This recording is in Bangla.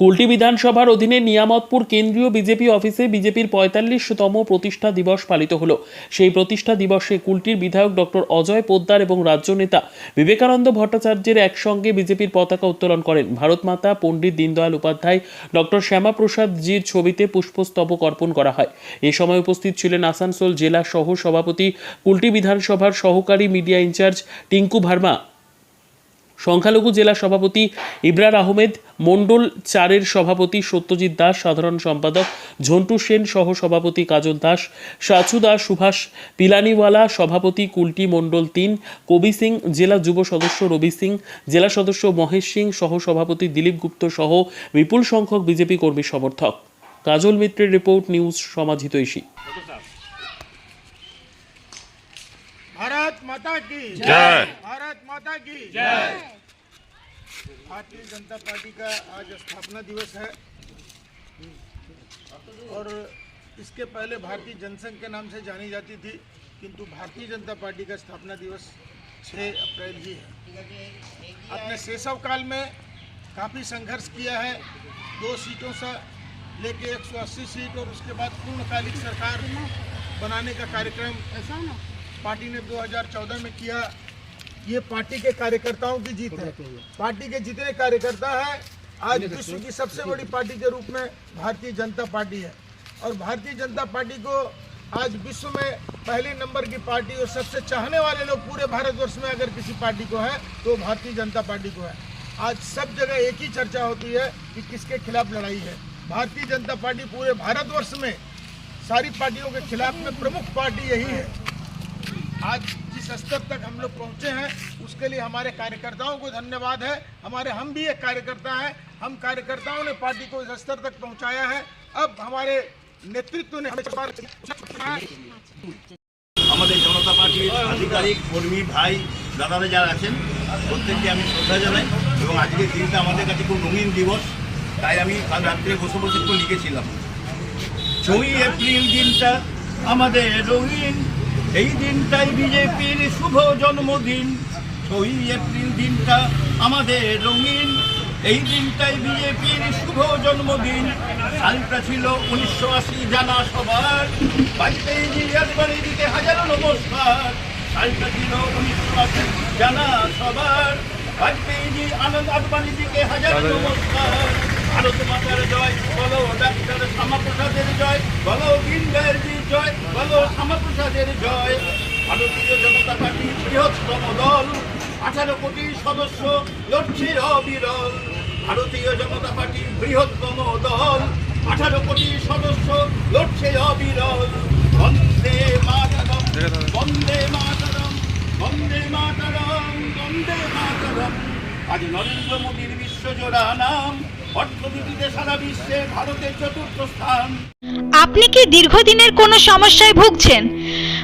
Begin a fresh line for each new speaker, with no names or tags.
কুলটি বিধানসভার অধীনে নিয়ামতপুর কেন্দ্রীয় বিজেপি অফিসে বিজেপির পঁয়তাল্লিশতম প্রতিষ্ঠা দিবস পালিত হলো। সেই প্রতিষ্ঠা দিবসে কুলটির বিধায়ক ডক্টর অজয় পোদ্দার এবং রাজ্য নেতা বিবেকানন্দ ভট্টাচার্যের একসঙ্গে বিজেপির পতাকা উত্তোলন করেন। ভারত মাতা পণ্ডিত দীনদয়াল উপাধ্যায়, ডক্টর শ্যামাপ্রসাদ জির ছবিতে পুষ্পস্তবক অর্পণ করা হয়। এ সময় উপস্থিত ছিলেন আসানসোল জেলা সহ সভাপতি, কুলটি বিধানসভার সহকারী মিডিয়া ইনচার্জ টিঙ্কু ভার্মা। সংখ্যালঘু জেলা সভাপতি ইবরার আহমেদ মণ্ডল চারের সভাপতি সত্যজিৎ দাস সাধারণ সম্পাদক ঝন্টু সেন সহ সভাপতি কাজল দাস সাচু দাস সুভাষ পিলানিওয়ালা সভাপতি কুলটি মণ্ডল তিন কবি সিং জেলা যুব সদস্য রবি সিং জেলা সদস্য মহেশ সিং সহ সভাপতি দিলীপ গুপ্ত সহ বিপুল সংখ্যক বিজেপি কর্মী সমর্থক কাজল মিত্রের রিপোর্ট নিউজ সমাজিত
भारत माता की
जय।
माता की। जय। भारतीय जनता पार्टी का आज स्थापना दिवस है। और इसके पहले भारतीय जनसंघ के नाम से जानी जाती थी किंतु भारतीय जनता पार्टी का स्थापना दिवस 6 अप्रैल ही है। अपने शैशव काल में काफ़ी संघर्ष किया है। दो सीटों से लेके 180 सीट और उसके बाद पूर्णकालिक सरकार बनाने का कार्यक्रम पार्टी ने 2014 में किया। ये पार्टी के कार्यकर्ताओं की जीत है। पार्टी के जितने कार्यकर्ता है, आज विश्व की सबसे बड़ी पार्टी के रूप में भारतीय जनता पार्टी है। और भारतीय जनता पार्टी को आज विश्व में पहले नंबर की पार्टी और सबसे चाहने वाले लोग पूरे भारतवर्ष में अगर किसी पार्टी को है तो भारतीय जनता पार्टी को है। आज सब जगह एक ही चर्चा होती है कि किसके खिलाफ लड़ाई है। भारतीय जनता पार्टी पूरे भारतवर्ष में सारी पार्टियों के खिलाफ में प्रमुख पार्टी यही है। आज स्तर तक हम लोग पहुंचे हैं उसके लिए हमारे कार्यकर्ताओं को धन्यवाद है हमारे हम भी एक कार्यकर्ता हैं हम कार्यकर्ताओं ने पार्टी को इस स्तर तक पहुंचाया है अब हमारे नेतृत्व ने हमें
আমাদের জনতা পার্টির আধিকারিক কর্মী ভাই দাদারা যারা আছেন প্রত্যেককে আমি শ্রদ্ধা জানাই এবং আজকের দিনটা আমাদের কাছে খুব রঙিন দিবস তাই আমি কাল রাত্রে বসে বসে একটু লিখেছিলাম ছয়ই এপ্রিল দিনটা আমাদের রঙিন এই দিনটাই বিজেপির শুভ জন্মদিন। ছয়ই এপ্রিল দিনটা আমাদের রঙিন। এই দিনটাই বিজেপির শুভ জন্মদিন। সালটা ছিল উনিশশো আশি জানা সবার বাজপেয়ী জি একবারে দিতে হাজারো নমস্কার। সালটা ছিল উনিশশো আশি জানা সবার বাজপেয়ী জি আনন্দ আদবানি দিকে হাজারো নমস্কার। ভারত মাতার জয় বলো ডাক্তার শ্যামাপ্রসাদের জয় বলো বলো শ্যামাপ্রসাদের জয়। ভারতীয় জনতা পার্টি বৃহত্তম দল। আঠারো কোটি সদস্য লড়ছে অবিরল। ভারতীয় জনতা পার্টি বৃহত্তম দল। আঠারো কোটি সদস্য লড়ছে অবিরল। বন্দে মাতরম বন্দে মাতরম বন্দে মাতরম বন্দে মাতরম। আজ নরেন্দ্র মোদীর বিশ্বজোড়া নাম। অর্থনীতিতে সারা বিশ্বে ভারতের চতুর্থ স্থান।
আপনি কি দীর্ঘদিনের কোনো সমস্যায় ভুগছেন?